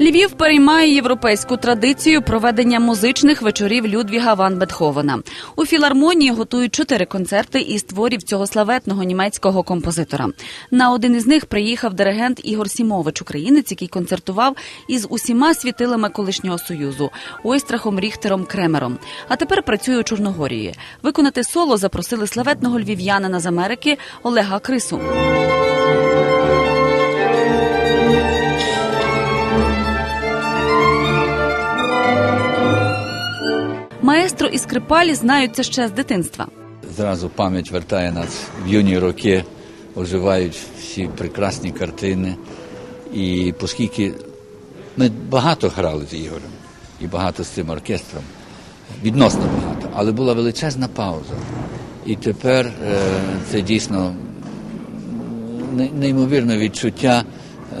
Львів переймає європейську традицію проведення музичних вечорів Людвіга ван Бетховена. У філармонії готують чотири концерти із творів цього славетного німецького композитора. На один із них приїхав диригент Ігор Сімович, українець, який концертував із усіма світилами колишнього союзу Ойстрахом, Ріхтером, Кремером. А тепер працює у Чорногорії. Виконати соло запросили славетного львів'янина з Америки Олега Крису. Маестро і скрипалі знаються ще з дитинства. Зразу пам'ять вертає нас в юні роки, оживають всі прекрасні картини. І оскільки ми багато грали з Ігорем і багато з цим оркестром, відносно багато, але була величезна пауза. І тепер е, це дійсно неймовірне відчуття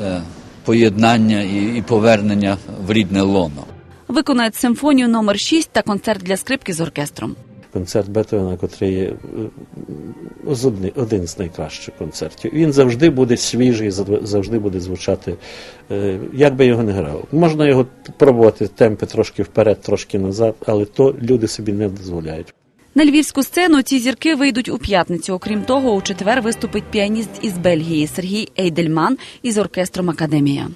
е, поєднання і, і повернення в рідне лоно. Виконають симфонію номер 6 та концерт для скрипки з оркестром. концерт Бетовена, котрий є е, один з найкращих концертів. Він завжди буде свіжий, завжди буде звучати, е, як би його не грав. Можна його пробувати темпи трошки вперед, трошки назад, але то люди собі не дозволяють. На львівську сцену ці зірки вийдуть у п'ятницю. Окрім того, у четвер виступить піаніст із Бельгії Сергій Ейдельман із оркестром Академія.